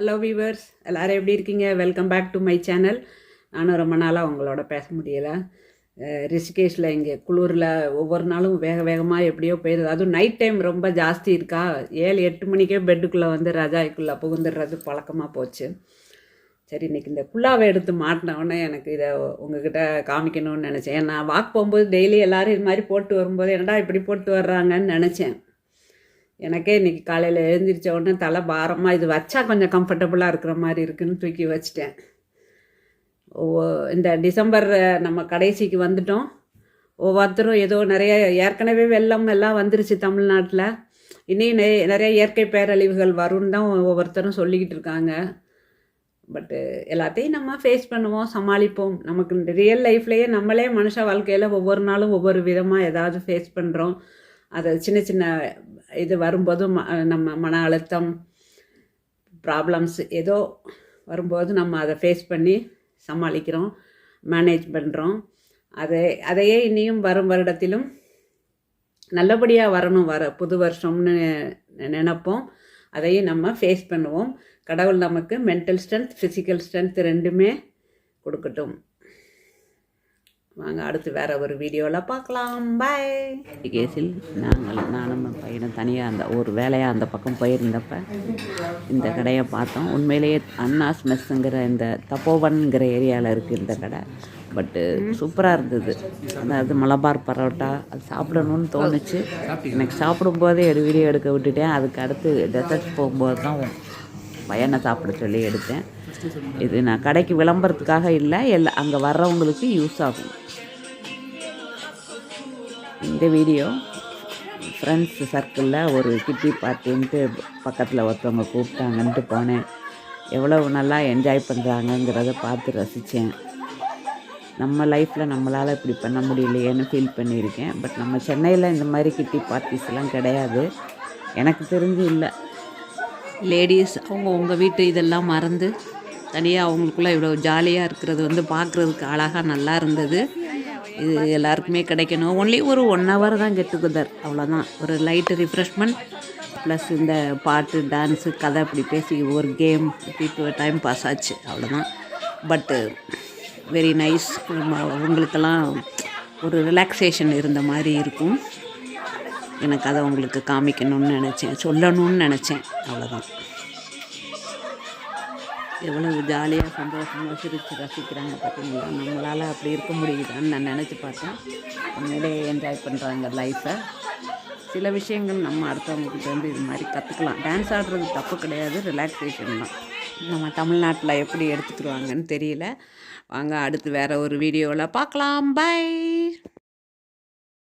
Hello viewers எல்லோரும் எப்படி இருக்கீங்க? Welcome back to my channel நானும் ரொம்ப நாளாக உங்களோட பேச முடியலை. ரிஷிகேஷில் இங்கே குளூரில் ஒவ்வொரு நாளும் வேக வேகமாக எப்படியோ போயிடுது அதுவும் நைட் டைம் ரொம்ப ஜாஸ்தி இருக்கா? ஏழு எட்டு மணிக்கே பெட்டுக்குள்ளே வந்து ரஜாய்க்குள்ளே புகுந்துடுறது பழக்கமாக போச்சு. சரி இன்னைக்கு இந்த குல்லாவை எடுத்து மாட்டினவொடனே எனக்கு இதை உங்ககிட்ட காமிக்கணும்னு நினச்சேன். நான் வாக் போகும்போது டெய்லி எல்லோரும் இது மாதிரி போட்டு வரும்போது என்னடா இப்படி போட்டு வர்றாங்கன்னு நினச்சேன். எனக்கே இன்றைக்கி காலையில் எழுந்திரிச்ச உடனே தலை பாரமாக இது வச்சா கொஞ்சம் கம்ஃபர்டபுளாக இருக்கிற மாதிரி இருக்குன்னு தூக்கி வச்சிட்டேன். ஒவ்வொ- இந்த டிசம்பர் நம்ம கடைசிக்கு வந்துட்டோம். ஒவ்வொருத்தரும் ஏதோ நிறைய ஏற்கனவே வெள்ளம் எல்லாம் வந்துருச்சு தமிழ்நாட்டில். இனி நிறைய நிறைய இயற்கை பேரழிவுகள் வரும்னு தான் ஒவ்வொருத்தரும் சொல்லிக்கிட்டு இருக்காங்க. பட்டு எல்லாத்தையும் நம்ம ஃபேஸ் பண்ணுவோம் சமாளிப்போம். நமக்கு இந்த ரியல் லைஃப்லேயே நம்மளே மனுஷ வாழ்க்கையில் ஒவ்வொரு நாளும் ஒவ்வொரு விதமாக ஏதாவது ஃபேஸ் பண்ணுறோம் அதை சின்ன சின்ன இது வரும்போதும் ம நம்ம மன அழுத்தம் ப்ராப்ளம்ஸ் ஏதோ வரும்போது நம்ம அதை ஃபேஸ் பண்ணி சமாளிக்கிறோம் மேனேஜ் பண்ணுறோம் அதை அதையே இனியும் வரும் வருடத்திலும் நல்லபடியாக வரணும் வர புது வருஷம்னு நெ- நினைப்போம். அதையும் நம்ம ஃபேஸ் பண்ணுவோம். கடவுள் நமக்கு மென்டல் ஸ்ட்ரென்த் ஃபிசிக்கல் ஸ்ட்ரென்த் ரெண்டுமே கொடுக்கட்டும். வாங்க அடுத்து வேற ஒரு வீடியோவில் பார்க்கலாம். பாய் கேஸில் நாங்கள் நானும் பையனும் தனியாக அந்த ஒரு வேலையாக அந்த பக்கம் போயிருந்தப்ப இந்த கடையை பார்த்தோம். உண்மையிலேயே அண்ணாஸ் மெஸ்ஸுங்கிற இந்த தப்போவன்கிற ஏரியாவில் இருக்குது இந்த கடை. பட்டு சூப்பராக இருந்தது. அதாவது மலபார் பரோட்டா அது சாப்பிடணும்னு தோணுச்சு. எனக்கு சாப்பிடும்போதே ஒரு வீடியோ எடுக்க விட்டுட்டேன். அதுக்கு அடுத்து டெசர்ட் போகும்போது தான் பையனை சாப்பிட சொல்லி எடுத்தேன். இது நான் கடைக்கு விளம்பரத்துக்காக இல்லை எல்லா அங்கே வர்றவங்களுக்கு யூஸ் ஆகும். இந்த வீடியோ ஃப்ரெண்ட்ஸ் சர்க்கிளில் ஒரு கிட்டி பார்ட்டின்ட்டு பக்கத்தில் ஒருத்தவங்க கூப்பிட்டாங்கன்ட்டு போனேன். எவ்வளோ நல்லா என்ஜாய் பண்ணுறாங்கங்கிறத பார்த்து ரசித்தேன் நம்ம லைஃப்பில் நம்மளால் இப்படி பண்ண முடியலையேன்னு ஃபீல் பண்ணியிருக்கேன். பட் நம்ம சென்னையில் இந்த மாதிரி கிட்டி பார்ட்டிஸ்லாம் கிடையாது. எனக்கு தெரிஞ்சு இல்லை. லேடிஸ் அவங்க உங்கள் வீட்டு இதெல்லாம் மறந்து தனியாக அவங்களுக்குள்ள இவ்வளோ ஜாலியாக இருக்கிறது வந்து பார்க்குறதுக்கு அழகாக நல்லா இருந்தது. இது எல்லாருக்குமே கிடைக்கணும். ஒன்லி ஒரு ஒன் ஹவர் தான் கெட் டுகெதர் அவ்வளோதான் ஒரு லைட்டு ரிஃப்ரெஷ்மெண்ட் ப்ளஸ் இந்த பாட்டு டான்ஸு கதை இப்படி பேசி ஒரு கேம் இப்படி டைம் பாஸ் ஆச்சு. அவ்வளோதான் பட்டு வெரி நைஸ் உங்களுக்கெல்லாம் ஒரு ரிலாக்ஸேஷன் இருந்த மாதிரி இருக்கும். எனக்கு அதை உங்களுக்கு காமிக்கணும்னு நினச்சேன். சொல்லணும்னு நினச்சேன். அவ்வளோதான் எவ்வளவு ஜாலியாக சந்தோஷமாக சிரித்து ரசிக்கிறாங்க பார்த்தீங்களா நம்மளால் அப்படி இருக்க முடியுதான்னு நான் நினச்சி பார்த்தேன். உண்மையிலே என்ஜாய் பண்ணுறாங்க லைஃப்பை சில விஷயங்கள் நம்ம அடுத்தவங்கக்கிட்ட வந்து இது மாதிரி கற்றுக்கலாம் டான்ஸ் ஆடுறது தப்பு கிடையாது ரிலாக்ஸேஷன் தான். நம்ம தமிழ்நாட்டில் எப்படி எடுத்துக்கிடுவாங்கன்னு தெரியல. வாங்க அடுத்து வேறு ஒரு வீடியோவில் பார்க்கலாம். பை